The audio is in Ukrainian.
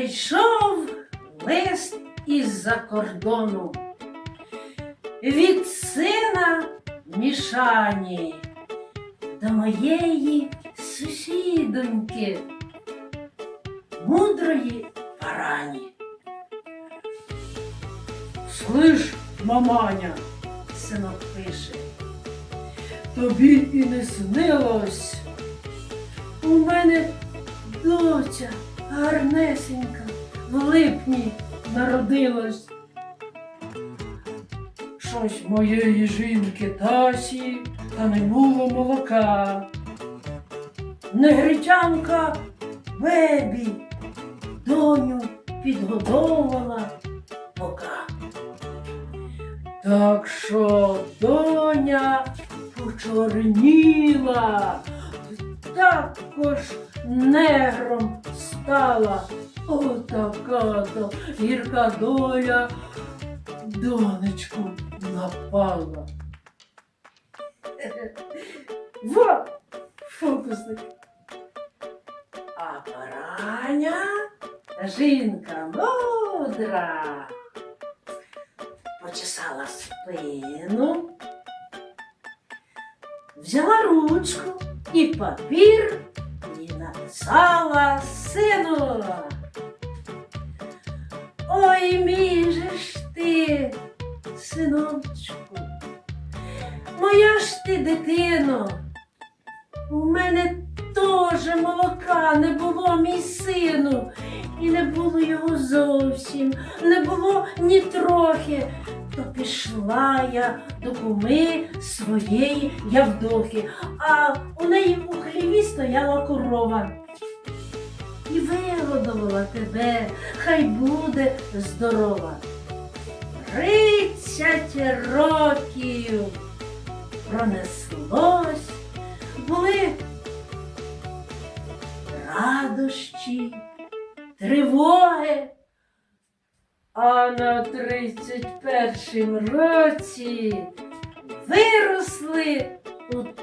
Прийшов лист із-за кордону від сина Мішані до моєї сусідоньки, мудрої парані. Слиш, маманя, синок пише, тобі і не снилось. У мене доця гарнесенька в липні народилась. Щось моєї жінки Тасі та не було молока. Негритянка Бебі доню підгодовувала пока. Так що доня почорніла, також негром стала. Отака то гірка доля донечку напала. Во! Фокусник. А параня жінка мудра. Почесала спину, взяла ручку і папір І написала сину. Ой, мій же ж ти, синочку, моя ж ти дитино, у мене теж молока не було, мій сину, і не було його зовсім, не було ні трохи. То пішла я до куми своєї Явдохи, а у неї хліві стояла корова. І вигодувала тебе, хай буде здорова. Тридцять років пронеслось, були радощі, тривоги. А на тридцять першім році виросли у.